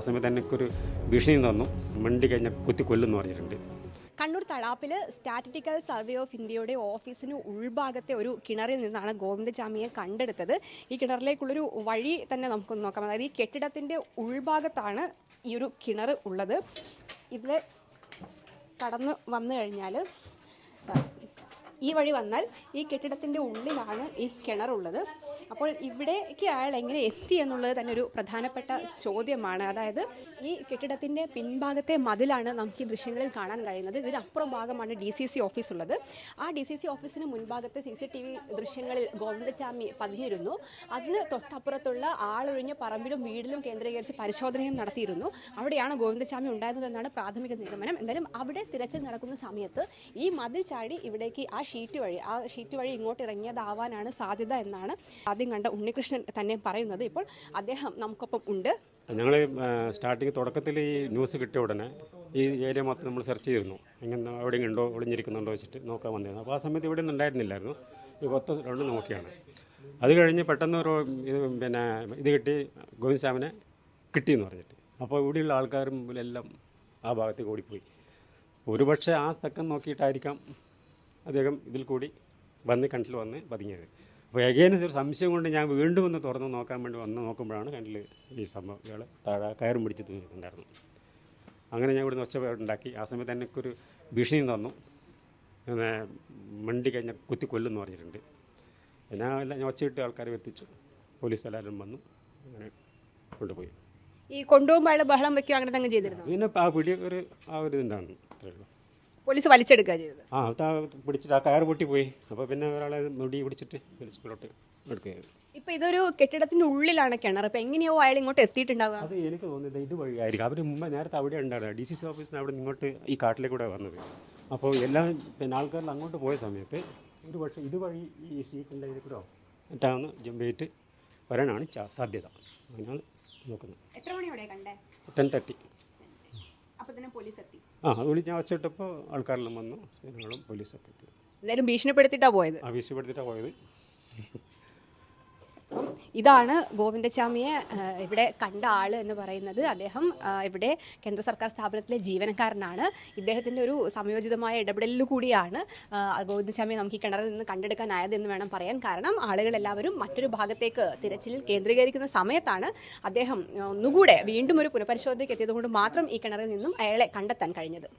ആ സമയത്ത് എനിക്കൊരു ഭീഷണി തന്നു. മണ്ടി കഴിഞ്ഞ കുത്തി കൊല്ലുമെന്ന് പറഞ്ഞിട്ടുണ്ട്. കണ്ണൂർ തളാപ്പിൽ സ്റ്റാറ്റിറ്റിക്കൽ സർവേ ഓഫ് ഇന്ത്യയുടെ ഓഫീസിന് ഉൾഭാഗത്തെ ഒരു കിണറിൽ നിന്നാണ് ഗോവിന്ദചാമിയെ കണ്ടെടുത്തത്. ഈ കിണറിലേക്കുള്ളൊരു വഴി തന്നെ നമുക്കൊന്ന് നോക്കാം. അതായത് ഈ കെട്ടിടത്തിന്റെ ഉൾഭാഗത്താണ് ഈ ഒരു കിണർ ഉള്ളത്. ഇതിൽ കടന്ന് വന്നു കഴിഞ്ഞാൽ ഈ വഴി വന്നാൽ ഈ കെട്ടിടത്തിന്റെ ഉള്ളിലാണ് ഈ കിണറുള്ളത്. അപ്പോൾ ഇവിടേക്ക് അയാൾ എങ്ങനെ എത്തി എന്നുള്ളത് തന്നെ ഒരു പ്രധാനപ്പെട്ട ചോദ്യമാണ്. അതായത് ഈ കെട്ടിടത്തിന്റെ പിൻഭാഗത്തെ മതിലാണ് നമുക്ക് ഈ ദൃശ്യങ്ങളിൽ കാണാൻ കഴിയുന്നത്. ഇതിനപ്പുറം ഭാഗമാണ് ഡി സി സി ഓഫീസ് ഉള്ളത് ആ ഡി സി സി ഓഫീസിന് മുൻഭാഗത്തെ സി സി ടി വി ദൃശ്യങ്ങളിൽ ഗോവിന്ദചാമി പതിഞ്ഞിരുന്നു. അതിന് തൊട്ടപ്പുറത്തുള്ള ആളൊഴിഞ്ഞ പറമ്പിലും വീടിലും കേന്ദ്രീകരിച്ച് പരിശോധനയും നടത്തിയിരുന്നു. അവിടെയാണ് ഗോവിന്ദചാമി ഉണ്ടായിരുന്നതെന്നാണ് പ്രാഥമിക നിഗമനം. എന്തായാലും അവിടെ തിരച്ചിൽ നടക്കുന്ന സമയത്ത് ഈ മതിൽ ചാടി ഇവിടേക്ക് ആ ഷീറ്റ് വഴി ആ ഷീറ്റ് വഴി ഇങ്ങോട്ട് ഇറങ്ങിയതാവാനാണ് സാധ്യത എന്നാണ് ആദ്യം കണ്ട ഉണ്ണികൃഷ്ണൻ തന്നെ പറയുന്നത്. ഇപ്പോൾ അദ്ദേഹം നമുക്കൊപ്പം ഉണ്ട്. ഞങ്ങൾ സ്റ്റാർട്ടിങ് തുടക്കത്തിൽ ഈ ന്യൂസ് കിട്ടിയ ഉടനെ ഈ ഏരിയ മൊത്തം നമ്മൾ സെർച്ച് ചെയ്തിരുന്നു. ഇങ്ങനെ എവിടെയും ഉണ്ടോ ഒളിഞ്ഞിരിക്കുന്നുണ്ടോ വെച്ചിട്ട് നോക്കാൻ വന്നിരുന്നു. അപ്പോൾ ആ സമയത്ത് ഇവിടെ ഒന്നും ഉണ്ടായിരുന്നില്ലായിരുന്നു. ഈ കൊത്ത രണ്ട് നോക്കിയാണ്. അത് കഴിഞ്ഞ് പെട്ടെന്ന് ഒരു ഇത് പിന്നെ ഇത് കിട്ടി ഗോവിന്ദ് സാമിനെ കിട്ടിയെന്ന് പറഞ്ഞിട്ട്. അപ്പോൾ ഇവിടെയുള്ള ആൾക്കാരും എല്ലാം ആ ഭാഗത്തേക്ക് ഓടിപ്പോയി. ഒരുപക്ഷെ ആ സ്ഥക്കം നോക്കിയിട്ടായിരിക്കാം അദ്ദേഹം ഇതിൽ കൂടി വന്ന് കണ്ടിൽ വന്ന് പതുങ്ങിയത് അപ്പോൾ എഗൈൻസ് ഒരു സംശയം കൊണ്ട് ഞാൻ വീണ്ടും ഒന്ന് തുറന്ന് നോക്കാൻ വേണ്ടി വന്ന് നോക്കുമ്പോഴാണ് കണ്ടിൽ ഈ സംഭവം ഇയാൾ താഴെ കയറും പിടിച്ച് തൂങ്ങിയിട്ടുണ്ടായിരുന്നു അങ്ങനെ ഞാൻ ഇവിടുന്ന് ഒച്ചപ്പാടുണ്ടാക്കി ആ സമയത്ത് എനിക്കൊരു ഭീഷണി തന്നു. പിന്നെ മണ്ടി കഴിഞ്ഞാൽ കുത്തി കൊല്ലുമെന്ന് പറഞ്ഞിട്ടുണ്ട്. ഞാൻ എല്ലാം ഞാൻ ഒച്ചയിട്ട് ആൾക്കാരെ എത്തിച്ചു പോലീസ് എല്ലാവരും വന്നു. അങ്ങനെ കൊണ്ടുപോയി. ഈ കൊണ്ടുപോകുമ്പോൾ അയാൾ ബഹളം വെക്കുകയോ അങ്ങനെ തന്നെ ചെയ്തിരുന്നു? പിന്നെ ആ പിടി ഒരു ആ ഒരു ഇതുണ്ടാകുന്നു അത്രേ ഉള്ളൂ. പോലീസ് വലിച്ചെടുക്കുക ചെയ്തത്. ആ പിടിച്ചിട്ട് ആ കയർ പൊട്ടി പോയി. അപ്പോൾ പിന്നെ ഒരാളെ മുടി പിടിച്ചിട്ട് സ്കൂളിലോട്ട് എടുക്കുകയായിരുന്നു ഇപ്പൊ ഇതൊരു കെട്ടിടത്തിന്റെ ഉള്ളിലാണ് കിണർ. ഇപ്പൊ എങ്ങനെയോ അയാൾ ഇങ്ങോട്ട് എത്തിയിട്ടുണ്ടാവുക. അത് എനിക്ക് തോന്നുന്നത് ഇത് വഴിയായിരിക്കും. അവർ മുമ്പ് നേരത്തെ അവിടെ ഉണ്ടായിരുന്നു. ഡി സി സി ഓഫീസിന് അവിടെ ഇങ്ങോട്ട് ഈ കാട്ടിലേക്കൂടെ വന്നത്. അപ്പോൾ എല്ലാം പിന്നെ ആൾക്കാരിൽ അങ്ങോട്ട് പോയ സമയത്ത് ഒരു പക്ഷേ ഇതുവഴി ഈ ഷീറ്റിന്റെ ഇതിൽ കൂടെ മറ്റാണ് ജമ്പ് ചെയ്തിട്ട് വരാനാണ് സാധ്യത. അങ്ങനെയാണ് നോക്കുന്നത്. എത്ര മണിയോടെ കണ്ടേ? Ten thirty. അപ്പൊ തന്നെ പോലീസ് എത്തി ആ വിളിച്ച് ആവശ്യപ്പെട്ടപ്പോൾ ആൾക്കാരെല്ലാം വന്നു. ജനങ്ങളും പോലീസൊക്കെ എത്തി എന്തായാലും ഭീഷണിപ്പെടുത്തിയിട്ടാ പോയത്. ആവശ്യപ്പെടുത്തിയിട്ടാണ് പോയത്. ഇതാണ് ഗോവിന്ദസ്വാമിയെ ഇവിടെ കണ്ട ആൾ എന്ന് പറയുന്നത്. അദ്ദേഹം ഇവിടെ കേന്ദ്ര സർക്കാർ സ്ഥാപനത്തിലെ ജീവനക്കാരനാണ്. ഇദ്ദേഹത്തിന്റെ ഒരു സംയോജിതമായ ഇടപെടലിൽ കൂടിയാണ് ഗോവിന്ദസ്വാമിയെ നമുക്ക് ഈ കിണറിൽ നിന്ന് കണ്ടെടുക്കാനായത് എന്ന് വേണം പറയാൻ. കാരണം ആളുകളെല്ലാവരും മറ്റൊരു ഭാഗത്തേക്ക് തിരച്ചിലിൽ കേന്ദ്രീകരിക്കുന്ന സമയത്താണ് അദ്ദേഹം ഒന്നുകൂടെ വീണ്ടും ഒരു പുനഃപരിശോധനയ്ക്ക് എത്തിയതുകൊണ്ട് മാത്രം ഈ കിണറിൽ നിന്നും അയാളെ കണ്ടെത്താൻ കഴിഞ്ഞത്.